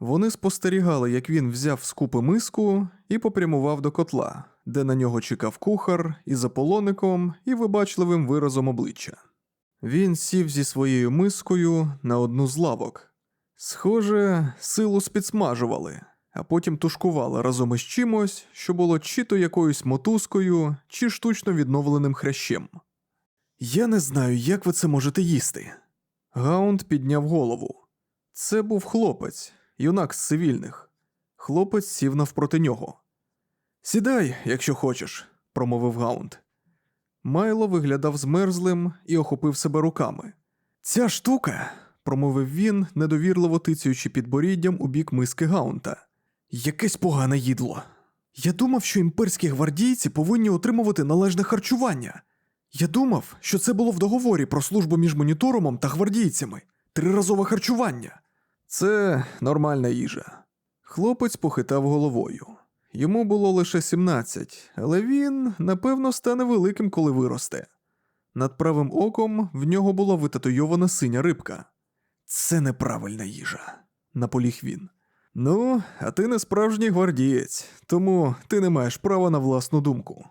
Вони спостерігали, як він взяв з купи миску і попрямував до котла, де на нього чекав кухар із заполоником і вибачливим виразом обличчя. Він сів зі своєю мискою на одну з лавок. Схоже, силу спідсмажували, а потім тушкували разом із чимось, що було чи то якоюсь мотузкою, чи штучно відновленим хрящем. Я не знаю, як ви це можете їсти. Гаунд підняв голову. Це був хлопець, юнак з цивільних. Хлопець сів навпроти нього. Сідай, якщо хочеш, промовив Гаунд. Майло виглядав змерзлим і охопив себе руками. Ця штука, промовив він, недовірливо тицюючи підборіддям у бік миски Гаунта. Якесь погане їдло. Я думав, що імперські гвардійці повинні отримувати належне харчування. Я думав, що це було в договорі про службу між моніторумом та гвардійцями. Триразове харчування. Це нормальна їжа. Хлопець похитав головою. Йому було лише 17, але він, напевно, стане великим, коли виросте. Над правим оком в нього була витатуйована синя рибка. Це неправильна їжа, наполіг він. Ну, а ти не справжній гвардієць, тому ти не маєш права на власну думку.